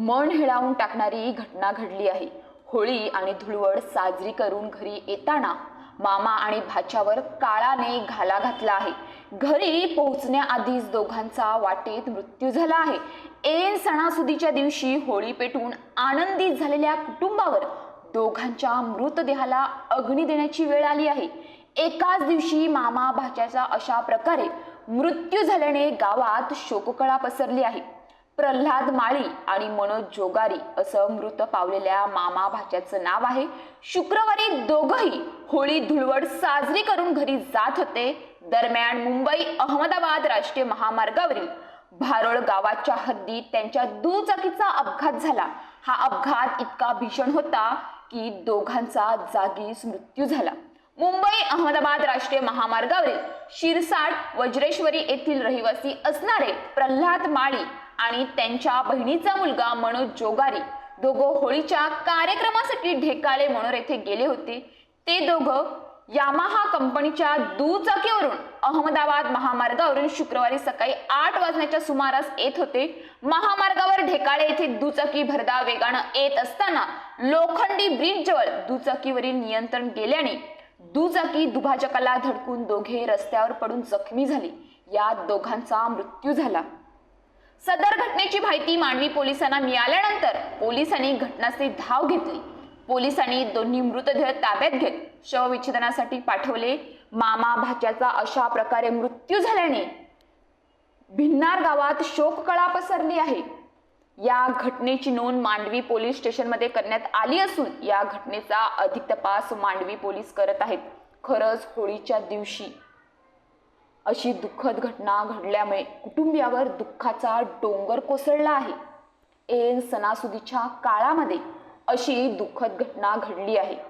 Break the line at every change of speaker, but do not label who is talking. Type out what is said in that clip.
मन हिळावून टाकणारी घटना घडली आहे. होळी आणि धुळवड साजरी करून घरी येताना मामा आणि भाच्यावर काळाने घाला घातला आहे. घरी पोहोचण्याआधीच दोघांचा वाटेत मृत्यू झाला आहे. ऐन सणासुदीच्या दिवशी होळी पेटून आनंदित झालेल्या कुटुंबावर दोघांच्या मृतदेहाला अग्नी देण्याची वेळ आली आहे. एकाच दिवशी मामा भाच्याचा अशा प्रकारे मृत्यू झाल्याने गावात शोककळा पसरली आहे. प्रल्हाद माळी आणि मनोज जोगारी असं मृत पावलेल्या मामा भाच्याचं नाव आहे. शुक्रवारी दोघंही होळी धुळवड साजरी करून घरी जात होते. दरम्यान मुंबई अहमदाबाद राष्ट्रीय महामार्गावरील भारोळ गावाच्या हद्दीत त्यांच्या दुचाकीचा अपघात झाला. हा अपघात इतका भीषण होता की दोघांचा जागीच मृत्यू झाला. मुंबई अहमदाबाद राष्ट्रीय महामार्गावरील शिरसाट वज्रेश्वरी येथील रहिवासी असणारे प्रल्हाद माळी आणि त्यांच्या बहिणीचा मुलगा मनोज जोगारी दोघं होळीच्या कार्यक्रमासाठी ढेकाळे मनोर येथे गेले होते. ते दोघं यामाहा कंपनीच्या दुचाकीवरून अहमदाबाद महामार्गावरून शुक्रवारी सकाळी आठ वाजण्याच्या सुमारास येत होते. महामार्गावर ढेकाळे येथे दुचाकी भरदा वेगानं येत असताना लोखंडी ब्रिज जवळ दुचाकीवरील नियंत्रण गेल्याने दुचाकी दुभाजकाला धडकून दोघे रस्त्यावर पडून जखमी झाली. यात दोघांचा मृत्यू झाला. सदर घटनेची माहिती मांडवी पोलिसांना मिळाल्यानंतर पोलिसांनी घटनास्थळी धाव घेतली. पोलिसांनी दोन्ही मृतदेह ताब्यात घेत शवविच्छेदनासाठी पाठवले. मामा भाच्याचा अशा प्रकारे मृत्यू झाल्याने भिन्नार गावात शोककळा पसरली आहे. या घटनेची नोंद मांडवी पोलीस स्टेशनमध्ये करण्यात आली असून या घटनेचा अधिक तपास मांडवी पोलीस करत आहेत. खरंच होळीच्या दिवशी अशी दुःखद घटना घडल्यामुळे कुटुंबियावर दुःखाचा डोंगर कोसळला आहे. एन सणासुदीच्या काळामध्ये अशी दुःखद घटना घडली आहे.